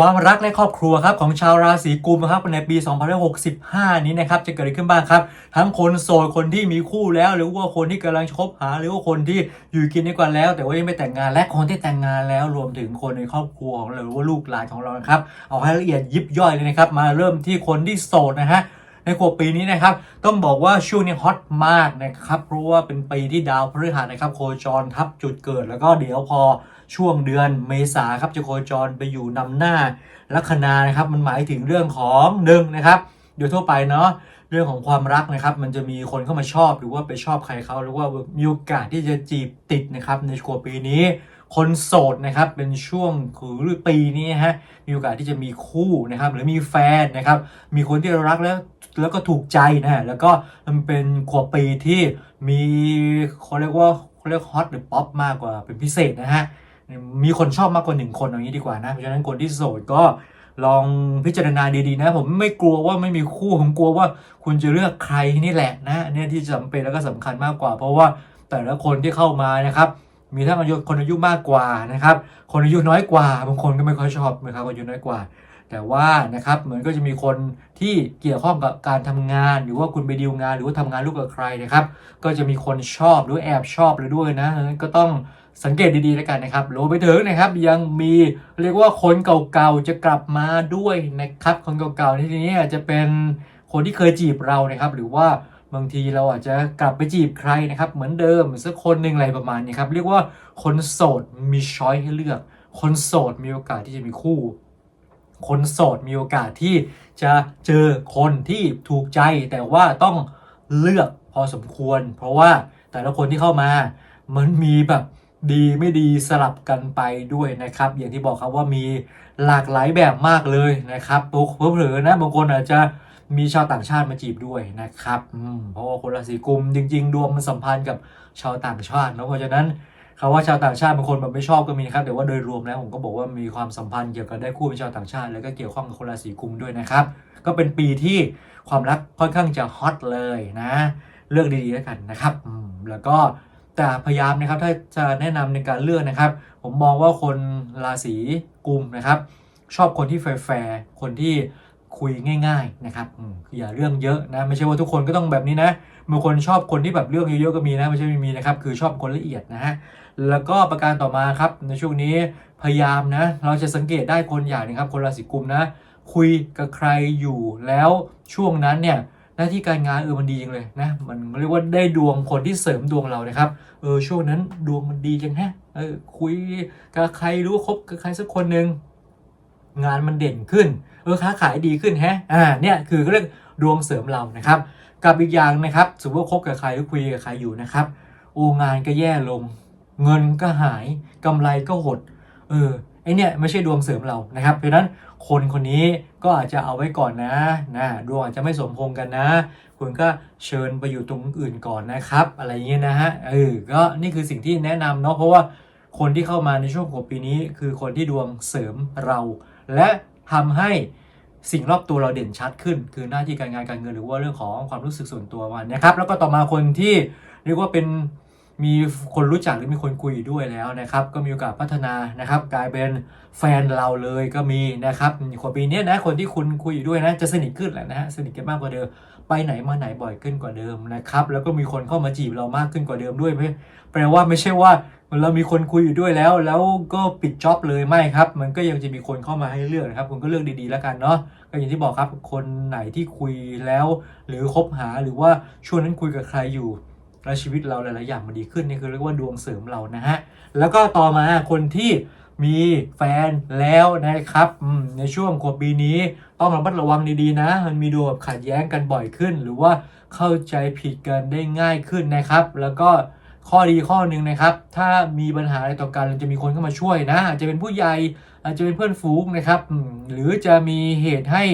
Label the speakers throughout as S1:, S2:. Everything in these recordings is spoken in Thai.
S1: ความรักและครอบครัวครับของชาวราศีกุมครับในปี 2565 นี้นะครับจะเกิดอะไรขึ้นบ้างครับ ทั้งคนโสดคนที่มีคู่แล้ว หรือว่าคนที่กำลังคบหา หรือว่าคนที่อยู่กินด้วยกันแล้ว แต่ว่ายังไม่แต่งงานและคนที่แต่งงานแล้วรวมถึงคนในครอบครัวของเราหรือว่าลูกหลานของเรานะครับเอาให้ละเอียดยิบย่อยเลยนะครับมาเริ่มที่คนที่โสดนะฮะ ในขวบปีนี้นะครับ ต้องบอกว่าช่วงนี้ฮอตมากนะครับเพราะว่าเป็นปีที่ดาวพฤหัสนะครับ โคจรทับจุดเกิด แล้วก็เดี๋ยวพอช่วงเดือนเมษาครับจะโคจรไปอยู่นำหน้าลัคนานะครับ มันหมายถึงเรื่องของหนึ่งนะครับโดยทั่วไปเนาะเรื่องของความรักนะครับ มันจะมีคนเข้ามาชอบหรือว่าไปชอบใครเขาหรือว่ามีโอกาสที่จะจีบติดนะครับในขวปีนี้ คนโสดนะครับเป็นช่วงคือปีนี้ฮะมีโอกาสที่จะมีคู่นะครับหรือมีแฟนนะครับมีคนที่เรารักแล้วแล้วก็ถูกใจนะแล้วก็มันเป็นขวบปีที่มีเขาเรียกว่าเขาเรียกฮอตหรือป๊อปมากกว่าเป็นพิเศษนะฮะมีคนชอบมากกว่าหนึ่งคนอย่างนี้ดีกว่านะเพราะฉะนั้นคนที่โสดก็ลองพิจารณาดีๆนะ ผมไม่กลัวว่าไม่มีคู่ผมกลัวว่าคุณจะเลือกใครนี่แหละนะเนี่ยที่จำเป็นแล้วก็สำคัญมากกว่า เพราะว่าแต่ละคนที่เข้ามานะครับ มีทั้งอายุคนอายุมากกว่านะครับ คนอายุน้อยกว่า บางคนก็ไม่ค่อยชอบนะครับอายุน้อยกว่า แต่ว่านะครับเหมือนก็จะมีคนที่เกี่ยวข้องกับการทำงาน หรือว่าคุณไปดีลงาน หรือว่าทำงานร่วมกับใครนะครับ ก็จะมีคนชอบหรือแอบชอบเลยด้วยนะก็ต้องสังเกตดีๆแล้วกันนะครับรวมไปถึงนะครับยังมีเรียกว่าคนเก่าๆจะกลับมาด้วยนะครับ คนเก่าๆในที่นี้จะเป็นคนที่เคยจีบเรานะครับ หรือว่า บางทีเราอาจจะกลับไปจีบใครนะครับเหมือนเดิมสักคนหนึ่งอะไรประมาณนี้ครับเรียกว่าคนโสดมีช้อยให้เลือก คนโสดมีโอกาสที่จะมีคู่ คนโสดมีโอกาสที่จะเจอคนที่ถูกใจแต่ว่าต้องเลือกพอสมควร เพราะว่าแต่ละคนที่เข้ามามันมีแบบดีไม่ดีสลับกันไปด้วยนะครับ อย่างที่บอกครับว่ามีหลากหลายแบบมากเลยนะครับเผลอๆนะบางคนอาจจะ มีชาวต่างชาติมาจีบด้วยนะครับเพราะว่าคนราศีกุมจริง ๆ ดวงมันสัมพันธ์กับชาวต่างชาติเนะเพราะฉะนั้นคำว่าชาวต่างชาติบางคนแบบไม่ชอบก็มีนะครับแต่ว่าโดยรวมแล้วผมก็บอกว่ามีความสัมพันธ์เกี่ยวกับได้คู่เป็นชาวต่างชาติ แล้วก็เกี่ยวข้องกับคนราศีกุมด้วยนะครับ ก็เป็นปีที่ความรักค่อนข้างจะฮอตเลยนะเลือกดีๆแล้วกันนะครับแล้วก็แต่พยายามนะครับถ้าจะแนะนำในการเลือกนะครับ ผมมองว่าคนราศีกุมนะครับ ชอบคนที่แฟร์คนที่ คุยง่าย ๆนะครับอย่าเรื่องเยอะนะไม่ใช่ว่าทุกคนก็ต้องแบบนี้นะบางคนชอบคนที่แบบเรื่องเยอะๆก็มีนะไม่ใช่ไม่มีนะครับคือชอบคนละเอียดนะฮะแล้วก็ประการต่อมาครับในช่วงนี้พยายามนะ เราจะสังเกตได้คนอย่างนึงครับคนราศีกุมนะ คุยกับใครอยู่แล้วช่วงนั้นเนี่ยหน้าที่การงานเออมันดีจังเลยนะมันเรียกว่าได้ดวงคนที่เสริมดวงเรานะครับเออช่วงนั้นดวงมันดีจังแฮะเออคุยกับใครรู้คบกับใครสักคนหนึ่งงานมันเด่นขึ้น ออค้าขายดีขึ้นแฮะอ่าเนี่ยคือเรื่องดวงเสริมเรานะครับกับอีกอย่างนะครับสมมติว่าคบกับใครหรือคุยกับใครอยู่นะครับ โองานก็แย่ลง เงินก็หายกำไรก็หดเออไอเนี่ยไม่ใช่ดวงเสริมเรานะครับ เพราะนั้นคนคนนี้ก็อาจจะเอาไว้ก่อนนะนะดวงอาจจะไม่สมพงกันนะ คุณก็เชิญไปอยู่ตรงอื่นก่อนนะครับ อะไรอย่างเงี้ยนะฮะเออก็นี่คือสิ่งที่แนะนำเนาะเพราะว่าคนที่เข้ามาในช่วงของปีนี้ คือคนที่ดวงเสริมเรา และ ทำให้สิ่งรอบตัวเราเด่นชัดขึ้น คือหน้าที่การงานการเงินหรือว่าเรื่องของความรู้สึกส่วนตัววันนะครับ แล้วก็ต่อมาคนที่เรียกว่าเป็นมีคนรู้จักหรือมีคนคุยด้วยแล้วนะครับ ก็มีโอกาสพัฒนานะครับ กลายเป็นแฟนเราเลยก็มีนะครับคนปีนี้นะคนที่คุณคุยอยู่ด้วยนะจะสนิทขึ้นแหละนะฮะสนิทกันมากกว่าเดิม ไปไหนมาไหนบ่อยขึ้นกว่าเดิมนะครับ แล้วก็มีคนเข้ามาจีบเรามากขึ้นกว่าเดิมด้วยไม่แปลว่าไม่ใช่ว่า เรามีคนคุยอยู่ด้วยแล้ว แล้วก็ปิดจ็อบเลยไม่ครับ มันก็ยังจะมีคนเข้ามาให้เลือกนะครับ คุณก็เลือกดีๆแล้วกันเนาะก็อย่างที่บอกครับ คนไหนที่คุยแล้ว หรือคบหาหรือว่าช่วงนั้นคุยกับใครอยู่แล้วชีวิตเราหลายๆอย่างมันดีขึ้นนี่คือเรียกว่าดวงเสริมเรานะฮะแล้วก็ต่อมาคนที่มีแฟนแล้วนะครับในช่วงขวบปีนี้ต้องระมัดระวังดีๆนะ มันมีดวงแบบขัดแย้งกันบ่อยขึ้น หรือว่าเข้าใจผิดกันได้ง่ายขึ้นนะครับ แล้วก็ ข้อดีข้อหนึ่งนะครับ ถ้ามีปัญหาอะไรต่อกันจะมีคนเข้ามาช่วยนะอาจจะเป็นผู้ใหญ่อาจจะเป็นเพื่อนฝูงนะครับหรือจะมีเหตุให้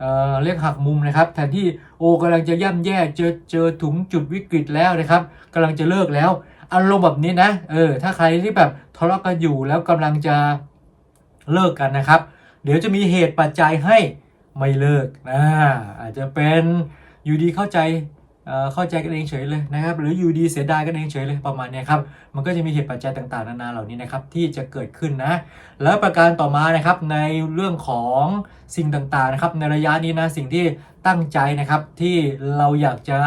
S1: เเรียกหักมุมนะครับ แทนที่โอกำลังจะย่ำแย่เจอเจอถุงจุดวิกฤตแล้วนะครับกำลังจะเลิกแล้ว อารมณ์แบบนี้นะเออถ้าใครที่แบบทะเลาะกันอยู่แล้วกำลังจะเลิกกันนะครับ เดี๋ยวจะมีเหตุปัจจัยให้ไม่เลิกนะอาจจะเป็นอยู่ดีเข้าใจ เข้าใจกันเองเฉยเลยนะครับหรืออยู่ดีเสียดายกันเองเฉยเลยประมาณนี้ครับมันก็จะมีเหตุปัจจัยต่างๆนานาเหล่านี้นะครับที่จะเกิดขึ้นนะแล้วประการต่อมานะครับในเรื่องของสิ่งต่างๆนะครับในระยะนี้นะสิ่งที่ตั้งใจนะครับที่เราอยากจะ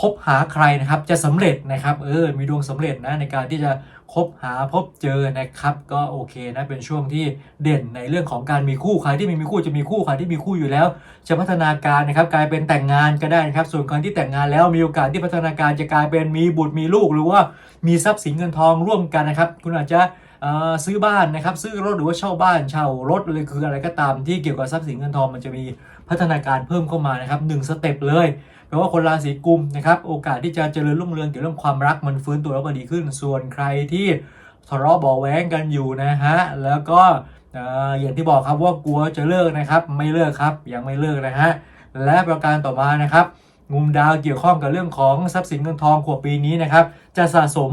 S1: คบหาใครนะครับจะสำเร็จนะครับเออมีดวงสำเร็จนะในการที่จะคบหาพบเจอนะครับก็โอเคนะเป็นช่วงที่เด่นในเรื่องของการมีคู่ใครที่ไม่มีคู่จะมีคู่ใครที่มีคู่อยู่แล้ว จะพัฒนาการนะครับกลายเป็นแต่งงานก็ได้นะครับส่วนคนที่แต่งงานแล้วมีโอกาสที่พัฒนาการจะกลายเป็นมีบุตรมีลูก หรือว่ามีทรัพย์สินเงินทองร่วมกันนะครับ คุณอาจจะ ซื้อบ้านนะครับ ซื้อรถหรือว่าเช่าบ้านเช่ารถเลยคืออะไรก็ตามที่เกี่ยวกับทรัพย์สินเงินทองมันจะมีพัฒนาการเพิ่มเข้ามานะครับหนึ่งสเต็ปเลยแปลว่าคนราศีกุมนะครับโอกาสที่จะเจริญรุ่งเรืองเกี่ยวกับเรื่องความรักมันฟื้นตัวแล้วก็ดีขึ้น ส่วนใครที่ทะเลาะเบาแว้งกันอยู่นะฮะแล้วก็อย่างที่บอกครับว่ากลัวจะเลิกนะครับ ไม่เลิกครับยังไม่เลิกนะฮะและประการต่อมานะครับมุมดาวเกี่ยวข้องกับเรื่องของทรัพย์สินเงินทองขวบปีนี้นะครับจะสะสม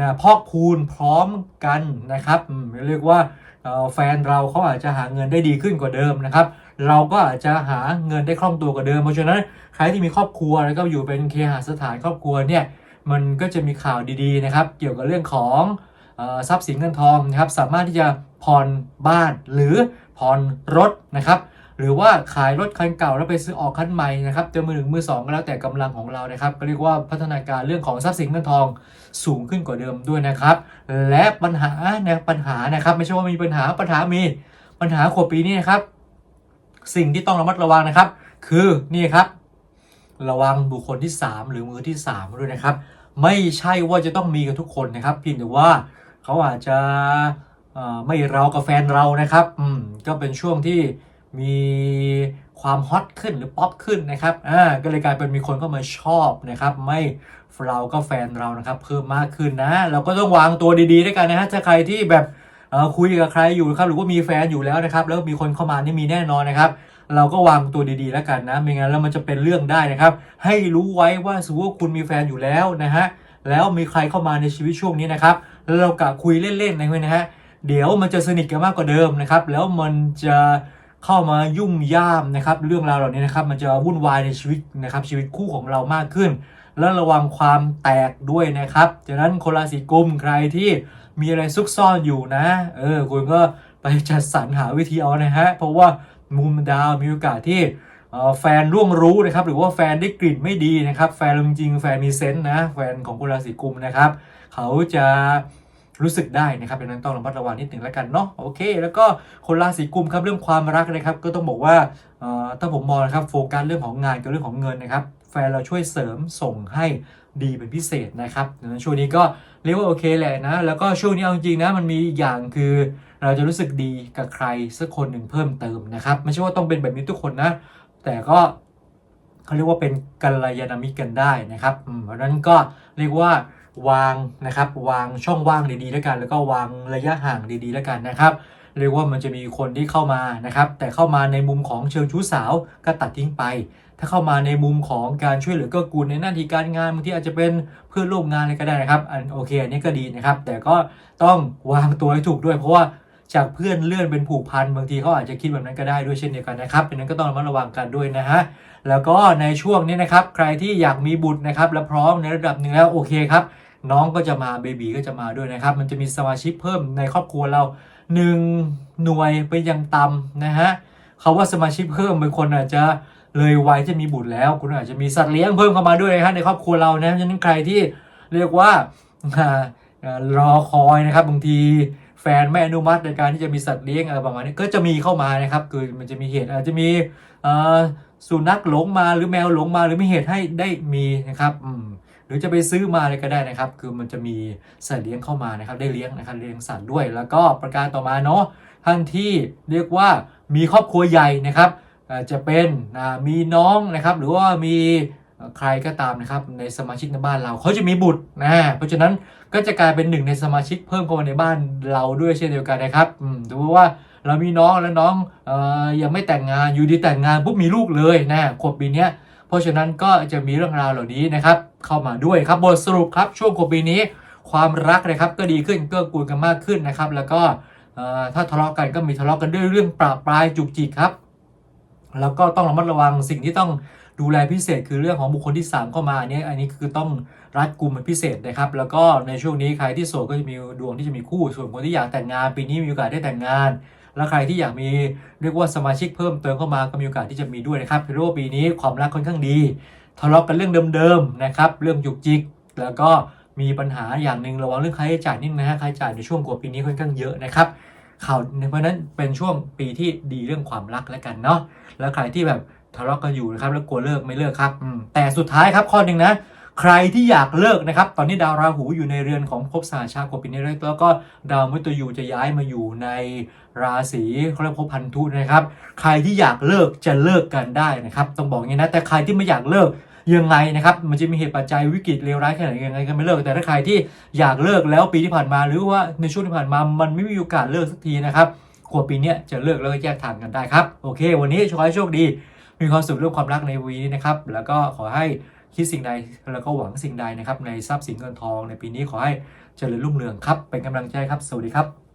S1: นะพอกพูนพร้อมกันนะครับเรียกว่าแฟนเราเขาอาจจะหาเงินได้ดีขึ้นกว่าเดิมนะครับ เราก็อาจจะหาเงินได้คล่องตัวกว่าเดิม เพราะฉะนั้นใครที่มีครอบครัวแล้วก็อยู่เป็นเคหสถานครอบครัวเนี่ยมันก็จะมีข่าวดีๆนะครับ เกี่ยวกับเรื่องของอทรัพย์สินเงินทองนะครับ สามารถที่จะผ่อนบ้านหรือผ่อนรถนะครับ หรือว่าขายรถคันเก่าแล้วไปซื้อออกคันใหม่นะครับจะมือหนึ่งมือสองก็แล้วแต่กำลังของเรานะครับก็เรียกว่าพัฒนาการเรื่องของทรัพย์สินเงินทองสูงขึ้นกว่าเดิมด้วยนะครับ และปัญหาเนี่ยปัญหานะครับ ไม่ใช่ว่ามีปัญหาปัญหามีปัญหาขวบปีนี้นะครับ สิ่งที่ต้องระมัดระวังนะครับ คือนี่ครับ ระวังบุคคลที่ 3 หรือมือที่ 3 ด้วยนะครับ ไม่ใช่ว่าจะต้องมีกับทุกคนนะครับเพียงแต่ว่าเขาอาจจะไม่เรากับแฟนเรานะครับ อืมก็เป็นช่วงที่ มีความฮอตขึ้นหรือป๊อปขึ้นนะครับอ่าก็เลยกลายเป็นมีคนเข้ามาชอบนะครับ ไม่เราก็แฟนเรานะครับ เพิ่มมากขึ้นนะ เราก็ต้องวางตัวดีๆด้วยกันนะฮะถ้าใครที่แบบอ่อคุยกับใครอยู่นะครับหรือว่ามีแฟนอยู่แล้วนะครับ แล้วมีคนเข้ามานี่มีแน่นอนนะครับ เราก็วางตัวดีๆแล้วกันนะ ไม่งั้นแล้วมันจะเป็นเรื่องได้นะครับ ให้รู้ไว้ว่าสมมติว่าคุณมีแฟนอยู่แล้วนะฮะแล้วมีใครเข้ามาในชีวิตช่วงนี้นะครับแล้วเรากะคุยเล่นๆนะเว้ยนะฮะเดี๋ยวมันจะสนิทกันมากกว่าเดิมนะครับ แล้วมันจะ เข้ามายุ่งย่ามนะครับ เรื่องราวเหล่านี้นะครับ มันจะวุ่นวายในชีวิตนะครับ ชีวิตคู่ของเรามากขึ้น แล้วระวังความแตกด้วยนะครับจากนั้นคนราศีกุมใครที่มีอะไรซุกซ่อนอยู่นะ เออคุณก็ไปจัดสรรหาวิธีเอานะฮะ เพราะว่ามุมดาวมีโอกาสที่แฟนร่วงรู้นะครับ หรือว่าแฟนได้กลิ่นไม่ดีนะครับ แฟนจริงๆแฟนมีเซนส์นะ แฟนของคนราศีกุมนะครับ เขาจะ รู้สึกได้นะครับดังนั้นต้องระมัดระวังนิดหนึ่งแล้วกันเนาะโอเค แล้วก็คนราศีกุมครับเรื่องความรักนะครับ ก็ต้องบอกว่าถ้าผมมองนะครับโฟกัสเรื่องของงานกับเรื่องของเงินนะครับแฟนเราช่วยเสริมส่งให้ดีเป็นพิเศษนะครับดังนั้นช่วงนี้ก็เรียกว่าโอเคแหละนะแล้วก็ช่วงนี้เอาจริงนะมันมีอีกอย่างคือเราจะรู้สึกดีกับใครสักคนหนึ่งเพิ่มเติมนะครับไม่ใช่ว่าต้องเป็นแบบนี้ทุกคนนะ แต่ก็เขาเรียกว่าเป็นกัลยาณมิตรกันได้นะครับเพราะนั้นก็เรียกว่า วางนะครับ วางช่องว่างดีๆแล้วกัน แล้วก็วางระยะห่างดีๆแล้วกันนะครับเรียกว่ามันจะมีคนที่เข้ามานะครับ แต่เข้ามาในมุมของเชิงชู้สาวก็ตัดทิ้งไป ถ้าเข้ามาในมุมของการช่วยเหลือเกื้อกูลในหน้าที่การงานบางทีอาจจะเป็นเพื่อนร่วมงานอะไรก็ได้นะครับ อันโอเคอันนี้ก็ดีนะครับ แต่ก็ต้องวางตัวให้ถูกด้วยเพราะว่า จากเพื่อนเลื่อนเป็นผูกพันบางทีเขาอาจจะคิดแบบนั้นก็ได้ด้วยเช่นเดียวกันนะครับดังนั้นก็ต้องระมัดระวังกันด้วยนะฮะแล้วก็ในช่วงนี้นะครับ ใครที่อยากมีบุตรนะครับและพร้อมในระดับหนึ่งแล้วโอเคครับน้องก็จะมาเบบีก็จะมาด้วยนะครับ มันจะมีสมาชิกเพิ่มในครอบครัวเราหนึ่งหน่วยเป็นอย่างต่ำนะฮะเขาว่าสมาชิกเพิ่มบางคนอาจจะเลยวัยจะมีบุตรแล้ว คุณอาจจะมีสัตว์เลี้ยงเพิ่มเข้ามาด้วยนะฮะในครอบครัวเรานะฉะนั้นใครที่เรียกว่ารอคอยนะครับบางที แฟนไม่อนุมัติในการที่จะมีสัตว์เลี้ยงอะไรประมาณนี้ก็จะมีเข้ามานะครับ คือมันจะมีเหตุอาจจะมีสุนัขหลงมาหรือแมวหลงมาหรือมีเหตุให้ได้มีนะครับหรือจะไปซื้อมาอะไรก็ได้นะครับ คือมันจะมีสัตว์เลี้ยงเข้ามานะครับ ได้เลี้ยงนะครับเลี้ยงสัตว์ด้วย แล้วก็ประการต่อมาเนาะท่านที่เรียกว่ามีครอบครัวใหญ่นะครับอาจจะเป็นมีน้องนะครับ หรือว่ามี ใครก็ตามนะครับในสมาชิกในบ้านเราเขาจะมีบุตรนะเพราะฉะนั้นก็จะกลายเป็นหนึ่งในสมาชิกเพิ่มเข้ามาในบ้านเราด้วยเช่นเดียวกันนะครับถือว่าเรามีน้องแล้วน้องออยังไม่แต่งงานอยู่ดีแต่งงานปุ๊บมีลูกเลยนะขวบปีนี้เพราะฉะนั้นก็จะมีเรื่องราวเหล่านี้นะครับเข้ามาด้วยครับบทสรุปครับช่วงกปีนี้ ความรักนะครับก็ดีขึ้นเกื้อกูลกันมากขึ้นนะครับ แล้วก็ถ้าทะเลาะกันก็มีทะเลาะกันด้วยเรื่องปราบปรายจุกจิกครับ แล้วก็ต้องระมัดระวังสิ่งที่ต้อง ดูแลพิเศษคือเรื่องของบุคคลที่ 3 เข้ามาอันนี้อันนี้คือต้องรัดกุมเป็นพิเศษนะครับ แล้วก็ในช่วงนี้ใครที่โสดก็จะมีดวงที่จะมีคู่ ส่วนคนที่อยากแต่งงานปีนี้มีโอกาสได้แต่งงาน แล้วใครที่อยากมีเรียกว่าสมาชิกเพิ่มเติมเข้ามาก็มีโอกาสที่จะมีด้วยนะครับเรียกว่าปีนี้ความรักค่อนข้างดีทะเลาะกันเรื่องเดิมๆนะครับเรื่องจุกจิก แล้วก็มีปัญหาอย่างหนึ่งระวังเรื่องค่าใช้จ่ายนิดนึงนะฮะค่าใช้จ่ายในช่วงกว่าปีนี้ค่อนข้างเยอะนะครับข่าวเพราะนั้นเป็นช่วงปีที่ดีเรื่องความรักแล้วกันเนาะแล้วใครที่แบบะเลาะกันอยู่นะครับแล้วกลัวเลิกไม่เลิกครับแต่สุดท้ายครับข้อหนึ่งนะใครที่อยากเลิกนะครับ ตอนนี้ดาวราหูอยู่ในเรือนของภพสหชาติกว่าปีนี้แล้วก็ดาวมฤตยูจะย้ายมาอยู่ในราศีเขาเรียกภพพันธุนะครับ ใครที่อยากเลิกจะเลิกกันได้นะครับ ต้องบอกอย่างนี้นะแต่ใครที่ไม่อยากเลิกยังไงนะครับ มันจะมีเหตุปัจจัยวิกฤตเลวร้ายแค่ไหนยังไงก็ไม่เลิก แต่ถ้าใครที่อยากเลิกแล้วปีที่ผ่านมา หรือว่าในช่วงที่ผ่านมามันไม่มีโอกาสเลิกสักทีนะครับขวบปีนี้จะเลิกแล้วก็แยกทางกันได้ครับ โอเค วันนี้ขอให้โชคดี มีความสุขเรื่องความรักในวีนี้นะครับ แล้วก็ขอให้คิดสิ่งใดแล้วก็หวังสิ่งใดนะครับ ในทรัพย์สินเงินทอง ในปีนี้ขอให้เจริญรุ่งเรืองครับ เป็นกำลังใจครับ สวัสดีครับ